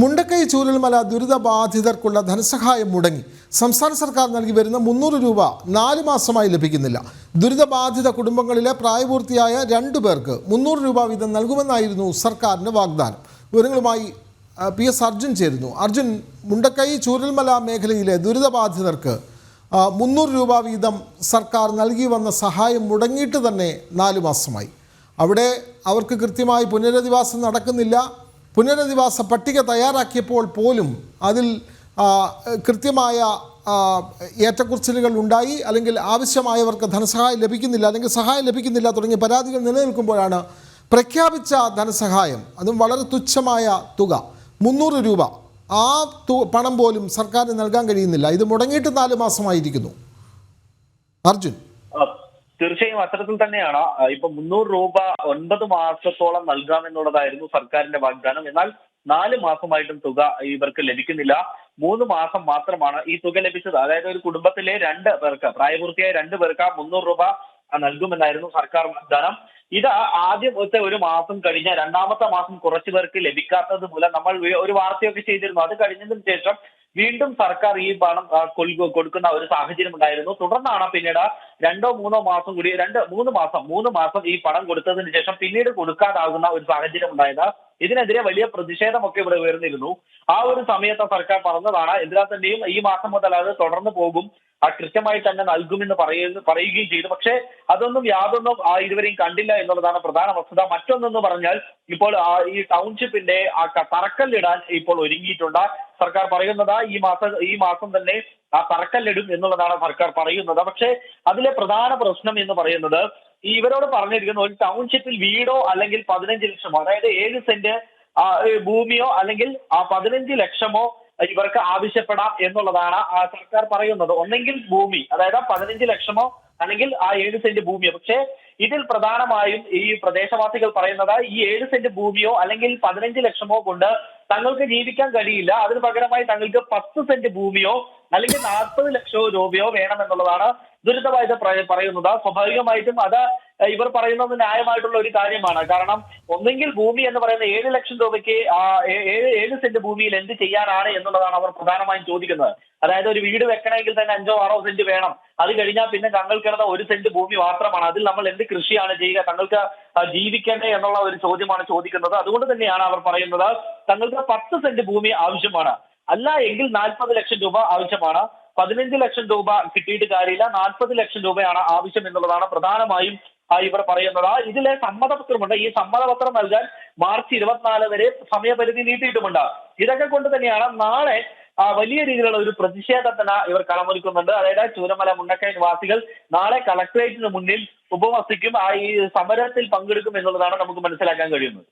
മുണ്ടക്കൈ ചൂരൽമല ദുരിതബാധിതർക്കുള്ള ധനസഹായം മുടങ്ങി. സംസ്ഥാന സർക്കാർ നൽകി വരുന്ന മുന്നൂറ് രൂപ നാല് മാസമായി ലഭിക്കുന്നില്ല. ദുരിതബാധിത കുടുംബങ്ങളിലെ പ്രായപൂർത്തിയായ രണ്ടു പേർക്ക് മുന്നൂറ് രൂപ വീതം നൽകുമെന്നായിരുന്നു സർക്കാരിന്റെ വാഗ്ദാനം. വിവരങ്ങളുമായി പി എസ് അർജുൻ ചേരുന്നു. അർജുൻ മുണ്ടക്കൈ ചൂരൽമല മേഖലയിലെ ദുരിതബാധിതർക്ക് മുന്നൂറ് രൂപ വീതം സർക്കാർ നൽകി വന്ന സഹായം മുടങ്ങിയിട്ട് തന്നെ നാല് മാസമായി. അവിടെ അവർക്ക് കൃത്യമായി പുനരധിവാസം നടക്കുന്നില്ല. പുനരധിവാസ പട്ടിക തയ്യാറാക്കിയപ്പോൾ പോലും അതിൽ കൃത്യമായ ഏറ്റക്കുറച്ചിലുകൾ ഉണ്ടായി. അല്ലെങ്കിൽ ആവശ്യമായവർക്ക് ധനസഹായം ലഭിക്കുന്നില്ല അല്ലെങ്കിൽ സഹായം ലഭിക്കുന്നില്ല തുടങ്ങിയ പരാതികൾ നിലനിൽക്കുമ്പോഴാണ് പ്രഖ്യാപിച്ച ധനസഹായം. അതും വളരെ തുച്ഛമായ തുക. മുന്നൂറ് രൂപ. ആ പണം പോലും സർക്കാരിന് നൽകാൻ കഴിയുന്നില്ല. ഇത് മുടങ്ങിയിട്ട് നാല് മാസമായിരിക്കുന്നു. അർജുൻ. തീർച്ചയായും അത്തരത്തിൽ തന്നെയാണ്. ഇപ്പൊ മുന്നൂറ് രൂപ ഒൻപത് മാസത്തോളം നൽകാമെന്നുള്ളതായിരുന്നു സർക്കാരിന്റെ വാഗ്ദാനം. എന്നാൽ നാല് മാസമായിട്ടും തുക ഇവർക്ക് ലഭിക്കുന്നില്ല. മൂന്ന് മാസം മാത്രമാണ് ഈ തുക ലഭിച്ചത്. അതായത് ഒരു കുടുംബത്തിലെ രണ്ട് പേർക്ക് പ്രായപൂർത്തിയായ രണ്ട് പേർക്ക് മുന്നൂറ് രൂപ നൽകുമെന്നായിരുന്നു സർക്കാർ വാഗ്ദാനം. ഇത് ആദ്യത്തെ ഒരു മാസം കഴിഞ്ഞ രണ്ടാമത്തെ മാസം കുറച്ചു പേർക്ക് ലഭിക്കാത്തത് മൂലം നമ്മൾ ഒരു വാർത്തയൊക്കെ ചെയ്തിരുന്നു. അത് കഴിഞ്ഞതിന് ശേഷം വീണ്ടും സർക്കാർ ഈ പണം കൊടുക്കുന്ന ഒരു സാഹചര്യം ഉണ്ടായിരുന്നു. തുടർന്നാണ് പിന്നീട് രണ്ടോ മൂന്നോ മാസം കൂടി രണ്ട് മൂന്ന് മാസം മൂന്ന് മാസം ഈ പണം കൊടുത്തതിന് ശേഷം പിന്നീട് കൊടുക്കാതാകുന്ന ഒരു സാഹചര്യം ഉണ്ടായത്. ഇതിനെതിരെ വലിയ പ്രതിഷേധമൊക്കെ ഇവിടെ ഉയർന്നിരുന്നു. ആ ഒരു സമയത്ത് സർക്കാർ പറഞ്ഞതാണ് എന്തിനാ തന്നെയും ഈ മാസം മുതൽ അത് തുടർന്നു പോകും ആ കൃത്യമായി തന്നെ നൽകുമെന്ന് പറയുന്ന പറയുകയും ചെയ്തു. പക്ഷേ അതൊന്നും യാതൊന്നും ആ ഇരുവരെയും കണ്ടില്ല എന്നുള്ളതാണ് പ്രധാന വസ്തുത. മറ്റൊന്നെന്ന് പറഞ്ഞാൽ ഇപ്പോൾ ഈ ടൗൺഷിപ്പിന്റെ ആ തറക്കല്ലിടാൻ ഇപ്പോൾ ഒരുങ്ങിയിട്ടുണ്ട്. സർക്കാർ പറയുന്നത് ഈ മാസം ഈ മാസം തന്നെ ആ തറക്കല്ലിടും എന്നുള്ളതാണ് സർക്കാർ പറയുന്നത്. പക്ഷേ അതിലെ പ്രധാന പ്രശ്നം എന്ന് പറയുന്നത് ഇവരോട് പറഞ്ഞിരിക്കുന്ന ഒരു ടൗൺഷിപ്പിൽ വീടോ അല്ലെങ്കിൽ പതിനഞ്ച് ലക്ഷമോ അതായത് ഏഴ് സെന്റ് ഭൂമിയോ അല്ലെങ്കിൽ ആ പതിനഞ്ച് ലക്ഷമോ ഇവർക്ക് ആവശ്യപ്പെടാം എന്നുള്ളതാണ് സർക്കാർ പറയുന്നത്. ഒന്നെങ്കിൽ ഭൂമി അതായത് പതിനഞ്ച് ലക്ഷമോ അല്ലെങ്കിൽ ആ ഏഴ് സെന്റ് ഭൂമിയോ. പക്ഷേ ഇതിൽ പ്രധാനമായും ഈ പ്രദേശവാസികൾ പറയുന്നത് ഈ ഏഴ് സെന്റ് ഭൂമിയോ അല്ലെങ്കിൽ പതിനഞ്ച് ലക്ഷമോ കൊണ്ട് തങ്ങൾക്ക് ജീവിക്കാൻ കഴിയില്ല. അതിന് പകരമായി തങ്ങൾക്ക് പത്ത് സെന്റ് ഭൂമിയോ അല്ലെങ്കിൽ നാൽപ്പത് ലക്ഷമോ രൂപയോ വേണമെന്നുള്ളതാണ് ദുരിതബാധിത പറയുന്നത്. സ്വാഭാവികമായിട്ടും അത് ഇവർ പറയുന്നത് ന്യായമായിട്ടുള്ള ഒരു കാര്യമാണ്. കാരണം ഒന്നെങ്കിൽ ഭൂമി എന്ന് പറയുന്ന ഏഴ് ലക്ഷം രൂപയ്ക്ക് ഏഴ് ഏഴ് സെന്റ് ഭൂമിയിൽ എന്ത് ചെയ്യാനാണ് എന്നുള്ളതാണ് അവർ പ്രധാനമായും ചോദിക്കുന്നത്. അതായത് ഒരു വീട് വെക്കണമെങ്കിൽ തന്നെ അഞ്ചോ ആറോ സെന്റ് വേണം. അത് കഴിഞ്ഞാൽ പിന്നെ തങ്ങൾക്കിടന്ന ഒരു സെന്റ് ഭൂമി മാത്രമാണ്. അതിൽ നമ്മൾ എന്ത് കൃഷിയാണ് ചെയ്യുക തങ്ങൾക്ക് ജീവിക്കണ്ടേ എന്നുള്ള ഒരു ചോദ്യമാണ് ചോദിക്കുന്നത്. അതുകൊണ്ട് തന്നെയാണ് അവർ പറയുന്നത് തങ്ങൾക്ക് പത്ത് സെന്റ് ഭൂമി ആവശ്യമാണ്. അല്ല എങ്കിൽ നാൽപ്പത് ലക്ഷം രൂപ ആവശ്യമാണ്. പതിനഞ്ച് ലക്ഷം രൂപ കിട്ടിയിട്ട് കാര്യമില്ല. നാൽപ്പത് ലക്ഷം രൂപയാണ് ആവശ്യം എന്നുള്ളതാണ് പ്രധാനമായും ഇവർ പറയുന്നത്. ആ ഇതിലെ സമ്മതപത്രമുണ്ട്. ഈ സമ്മതപത്രം നൽകാൻ മാർച്ച് ഇരുപത്തിനാല് വരെ സമയപരിധി നീട്ടിയിട്ടുമുണ്ട്. ഇതൊക്കെ കൊണ്ട് തന്നെയാണ് നാളെ വലിയ രീതിയിലുള്ള ഒരു പ്രതിഷേധത്തിന് ഇവർ കളമൊരുക്കുന്നുണ്ട് അതായത് ചൂരമല മുണ്ടക്കൈ നിവാസികൾ നാളെ കളക്ടറേറ്റിന് മുന്നിൽ ഉപവസിക്കും ആ ഈ സമരത്തിൽ പങ്കെടുക്കും എന്നുള്ളതാണ് നമുക്ക് മനസ്സിലാക്കാൻ കഴിയുന്നത്.